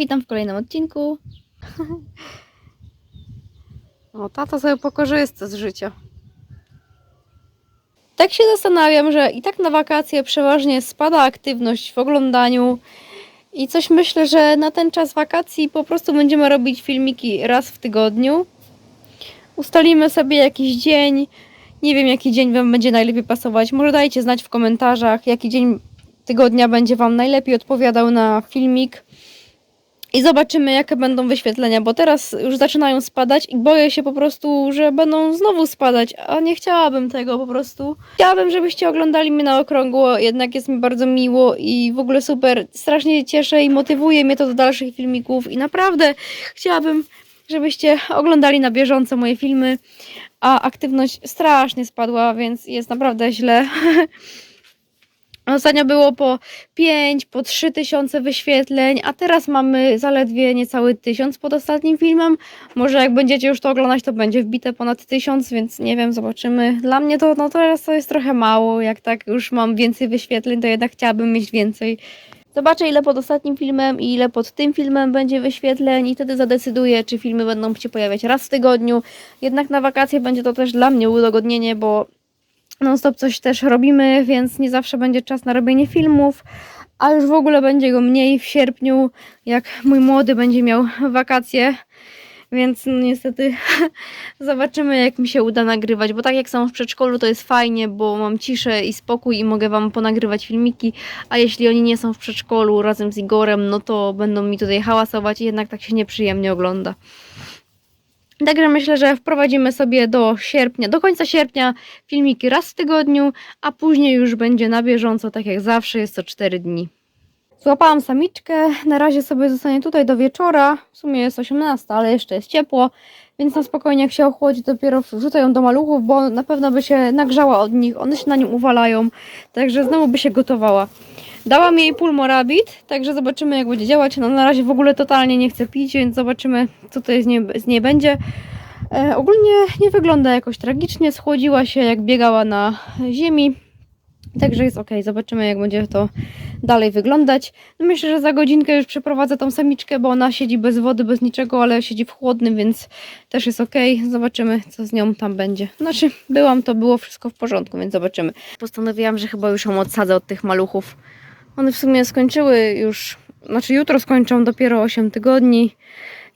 witam w kolejnym odcinku. O, tata sobie pokorzysta z życia. Tak się zastanawiam, że i tak na wakacje przeważnie spada aktywność w oglądaniu i coś myślę, że na ten czas wakacji po prostu będziemy robić filmiki raz w tygodniu. Ustalimy sobie jakiś dzień. Nie wiem, jaki dzień Wam będzie najlepiej pasować. Może dajcie znać w komentarzach, jaki dzień tygodnia będzie Wam najlepiej odpowiadał na filmik. I zobaczymy, jakie będą wyświetlenia, bo teraz już zaczynają spadać i boję się po prostu, że będą znowu spadać, a nie chciałabym tego po prostu. Chciałabym, żebyście oglądali mnie na okrągło, jednak jest mi bardzo miło i w ogóle super. Strasznie cieszę i motywuje mnie to do dalszych filmików i naprawdę chciałabym, żebyście oglądali na bieżąco moje filmy, a aktywność strasznie spadła, więc jest naprawdę źle. Ostatnio było po 5, po 3 tysiące wyświetleń, a teraz mamy zaledwie niecały tysiąc pod ostatnim filmem. Może jak będziecie już to oglądać, to będzie wbite ponad tysiąc, więc nie wiem, zobaczymy. Dla mnie to no teraz to jest trochę mało. Jak tak już mam więcej wyświetleń, to jednak chciałabym mieć więcej. Zobaczę ile pod ostatnim filmem i ile pod tym filmem będzie wyświetleń i wtedy zadecyduję, czy filmy będą się pojawiać raz w tygodniu. Jednak na wakacje będzie to też dla mnie udogodnienie, bo non-stop coś też robimy, więc nie zawsze będzie czas na robienie filmów, a już w ogóle będzie go mniej w sierpniu, jak mój młody będzie miał wakacje. Więc no niestety zobaczymy, jak mi się uda nagrywać, bo tak jak są w przedszkolu, to jest fajnie, bo mam ciszę i spokój i mogę Wam ponagrywać filmiki, a jeśli oni nie są w przedszkolu razem z Igorem, no to będą mi tutaj hałasować i jednak tak się nieprzyjemnie ogląda. Także myślę, że wprowadzimy sobie do sierpnia, do końca sierpnia filmiki raz w tygodniu, a później już będzie na bieżąco, tak jak zawsze, jest to 4 dni. Złapałam samiczkę, na razie sobie zostanie tutaj do wieczora, w sumie jest 18, ale jeszcze jest ciepło, więc na spokojnie jak się ochłodzi, dopiero wrzucę ją do maluchów, bo na pewno by się nagrzała od nich, one się na nim uwalają, także znowu by się gotowała. Dałam jej pulmorabit, także zobaczymy jak będzie działać. No na razie w ogóle totalnie nie chce pić, więc zobaczymy co to z niej, z niej będzie. E, ogólnie nie wygląda jakoś tragicznie, schłodziła się jak biegała na ziemi. Także jest ok, zobaczymy jak będzie to dalej wyglądać. No myślę, że za godzinkę już przeprowadzę tą samiczkę, bo ona siedzi bez wody, bez niczego, ale siedzi w chłodnym, więc też jest ok. Zobaczymy co z nią tam będzie. Znaczy byłam, to było wszystko w porządku, więc zobaczymy. Postanowiłam, że chyba już ją odsadzę od tych maluchów. One w sumie skończyły już, znaczy jutro skończą dopiero 8 tygodni.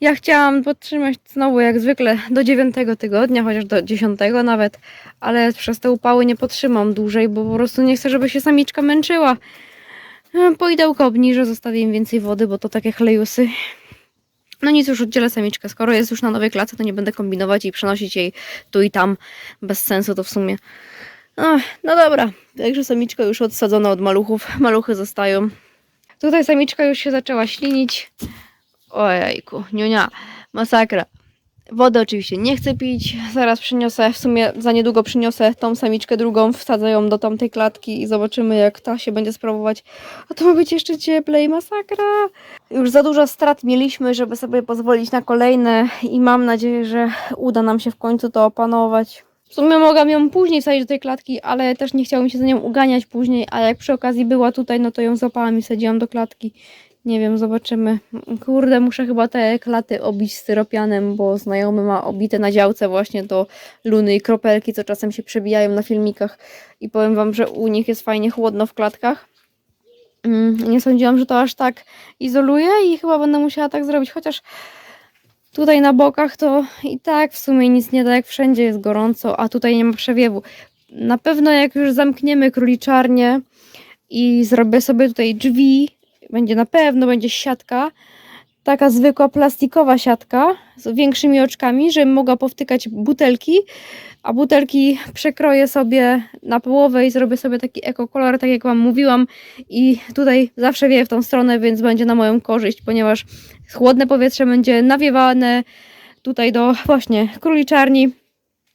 Ja chciałam podtrzymać znowu jak zwykle do 9 tygodnia, chociaż do 10 nawet, ale przez te upały nie potrzymam dłużej, bo po prostu nie chcę, żeby się samiczka męczyła. E, Poidełko obniżę, zostawię im więcej wody, bo to takie chlejusy. No nic, już oddzielę samiczkę. Skoro jest już na nowej klace, to nie będę kombinować i przenosić jej tu i tam. Bez sensu to w sumie. Ach, no dobra, także samiczka już odsadzona od maluchów. Maluchy zostają. Tutaj samiczka już się zaczęła ślinić. Ojejku, niunia, masakra. Wodę oczywiście nie chcę pić. Zaraz przyniosę, w sumie za niedługo przyniosę tą samiczkę drugą, wsadzę ją do tamtej klatki i zobaczymy jak ta się będzie sprawować. A to ma być jeszcze cieplej, masakra. Już za dużo strat mieliśmy, żeby sobie pozwolić na kolejne i mam nadzieję, że uda nam się w końcu to opanować. W sumie mogłam ją później wsadzić do tej klatki, ale też nie chciało mi się za nią uganiać później, a jak przy okazji była tutaj, no to ją złapałam i wsadziłam do klatki. Nie wiem, zobaczymy. Kurde, muszę chyba te klaty obić styropianem, bo znajomy ma obite na działce właśnie do luny i kropelki, co czasem się przebijają na filmikach. I powiem wam, że u nich jest fajnie chłodno w klatkach. Mm, Nie sądziłam, że to aż tak izoluje i chyba będę musiała tak zrobić, chociaż tutaj na bokach to i tak w sumie nic nie da, jak wszędzie jest gorąco, a tutaj nie ma przewiewu. Na pewno jak już zamkniemy króliczarnię i zrobię sobie tutaj drzwi, będzie na pewno będzie siatka, taka zwykła plastikowa siatka z większymi oczkami, żebym mogła powtykać butelki, a butelki przekroję sobie na połowę i zrobię sobie taki ekokolor, tak jak Wam mówiłam. I tutaj zawsze wieje w tą stronę, więc będzie na moją korzyść, ponieważ chłodne powietrze będzie nawiewane tutaj do właśnie króliczarni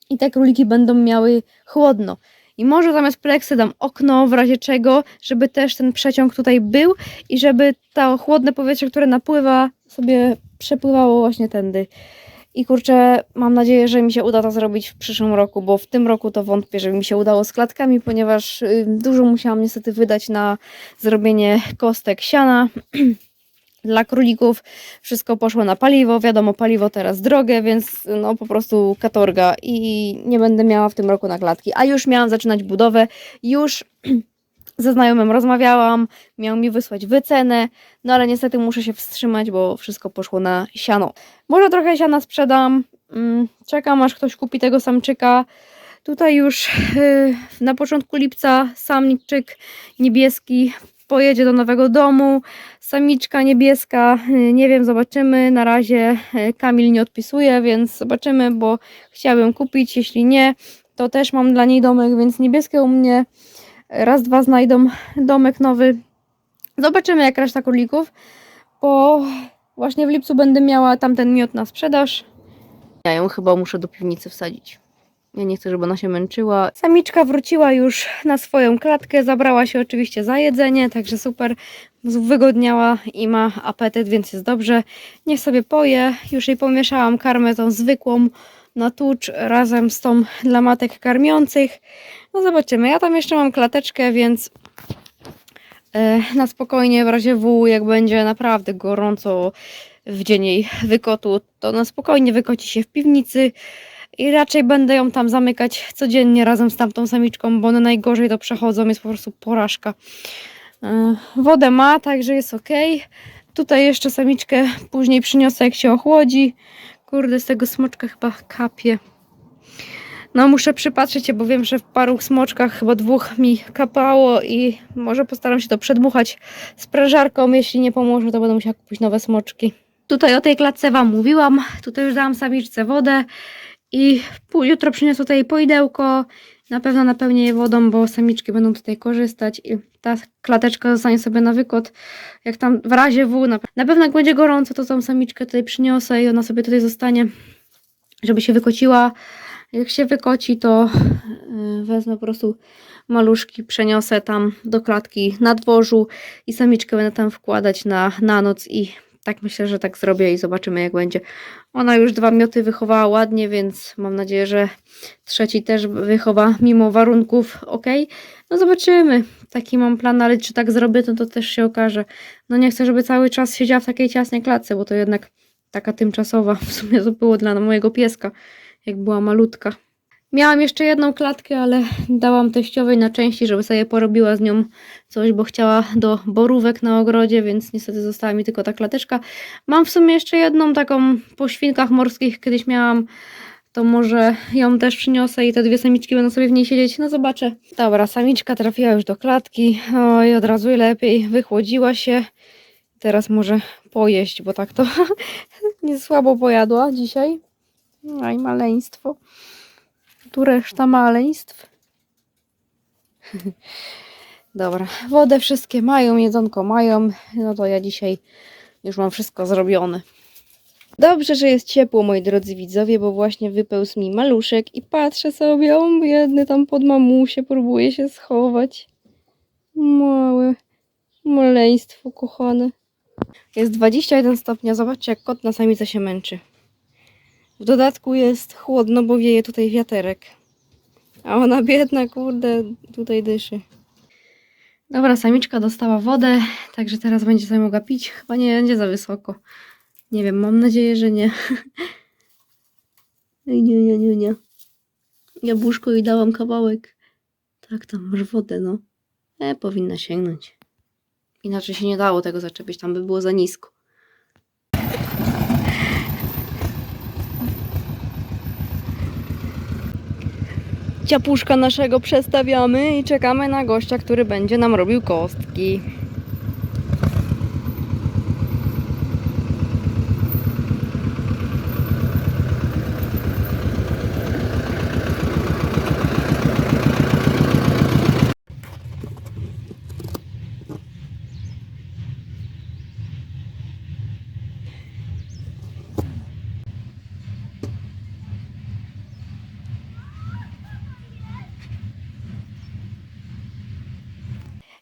i te króliki będą miały chłodno. I może zamiast pleksy dam okno w razie czego, żeby też ten przeciąg tutaj był i żeby to chłodne powietrze, które napływa, sobie przepływało właśnie tędy. I kurczę, mam nadzieję, że mi się uda to zrobić w przyszłym roku, bo w tym roku to wątpię, żeby mi się udało z klatkami, ponieważ y, dużo musiałam niestety wydać na zrobienie kostek siana. dla królików. Wszystko poszło na paliwo. Wiadomo, paliwo teraz drogie, więc no po prostu katorga i nie będę miała w tym roku nakładki. A już miałam zaczynać budowę. Już ze znajomym rozmawiałam, miał mi wysłać wycenę, no ale niestety muszę się wstrzymać, bo wszystko poszło na siano. Może trochę siana sprzedam. Mm, Czekam aż ktoś kupi tego samczyka. Tutaj już yy, na początku lipca samczyk niebieski pojedzie do nowego domu. Samiczka niebieska, yy, nie wiem, zobaczymy. Na razie yy, Kamil nie odpisuje, więc zobaczymy, bo chciałabym kupić. Jeśli nie, to też mam dla niej domek, więc niebieskie u mnie. Raz, dwa znajdą domek nowy. Zobaczymy jak reszta królików, bo właśnie w lipcu będę miała tamten miód na sprzedaż. Ja ją chyba muszę do piwnicy wsadzić. Ja nie chcę, żeby ona się męczyła. Samiczka wróciła już na swoją klatkę, zabrała się oczywiście za jedzenie, także super. Wygodniała i ma apetyt, więc jest dobrze. Niech sobie poje. Już jej pomieszałam karmę tą zwykłą na tucz razem z tą dla matek karmiących. No zobaczymy. Ja tam jeszcze mam klateczkę, więc e, na spokojnie w razie W, jak będzie naprawdę gorąco w dzień jej wykotu, to na spokojnie wykoci się w piwnicy i raczej będę ją tam zamykać codziennie razem z tamtą samiczką, bo one najgorzej to przechodzą, jest po prostu porażka. E, Wodę ma, także jest ok. Tutaj jeszcze samiczkę później przyniosę, jak się ochłodzi. Kurde, z tego smoczka chyba kapie. No muszę przypatrzeć się, bo wiem, że w paru smoczkach chyba dwóch mi kapało i może postaram się to przedmuchać sprężarką. Jeśli nie pomoże, to będę musiała kupić nowe smoczki. Tutaj o tej klatce Wam mówiłam. Tutaj już dałam samiczce wodę i jutro przyniosę tutaj poidełko. Na pewno napełnię je wodą, bo samiczki będą tutaj korzystać i ta klateczka zostanie sobie na wykład. Jak tam w razie W, na, pewno jak będzie gorąco, to tą samiczkę tutaj przyniosę i ona sobie tutaj zostanie, żeby się wykociła. Jak się wykoci, to yy, wezmę po prostu maluszki, przeniosę tam do klatki na dworzu i samiczkę będę tam wkładać na, na noc i tak myślę, że tak zrobię i zobaczymy jak będzie. Ona już dwa mioty wychowała ładnie, więc mam nadzieję, że trzeci też wychowa mimo warunków ok. No zobaczymy. Taki mam plan, ale czy tak zrobię, to, to też się okaże. No nie chcę, żeby cały czas siedziała w takiej ciasnej klatce, bo to jednak taka tymczasowa. W sumie to było dla mojego pieska, jak była malutka. Miałam jeszcze jedną klatkę, ale dałam teściowej na części, żeby sobie porobiła z nią coś, bo chciała do borówek na ogrodzie, więc niestety została mi tylko ta klateczka. Mam w sumie jeszcze jedną taką po świnkach morskich, kiedyś miałam, to może ją też przyniosę i te dwie samiczki będą sobie w niej siedzieć. No zobaczę. Dobra, samiczka trafiła już do klatki. Oj, od razu lepiej. Wychłodziła się. Teraz może pojeść, bo tak to nie słabo pojadła dzisiaj. Aj, maleństwo. Tu reszta maleństw. Dobra, wodę wszystkie mają, jedzonko mają. No to ja dzisiaj już mam wszystko zrobione. Dobrze, że jest ciepło, moi drodzy widzowie, bo właśnie wypełzł mi maluszek i patrzę sobie, on biedny tam pod mamusie, próbuje się schować. Małe maleństwo kochane. Jest 21 stopnia, zobaczcie jak kot na samice się męczy. W dodatku jest chłodno, bo wieje tutaj wiaterek. A ona biedna, kurde, tutaj dyszy. Dobra, samiczka dostała wodę, także teraz będzie sobie mogła pić. Chyba nie będzie za wysoko. Nie wiem, mam nadzieję, że nie. Nie, nie, nie, nie. Jabłuszko jej dałam kawałek. Tak, tam masz wodę, no. E, powinna sięgnąć. Inaczej się nie dało tego zaczepić, tam by było za nisko. Ciapuszka naszego przestawiamy i czekamy na gościa, który będzie nam robił kostki.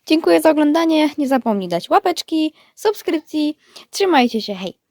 Dziękuję za oglądanie. Nie zapomnij dać łapeczki, subskrypcji. Trzymajcie się, hej!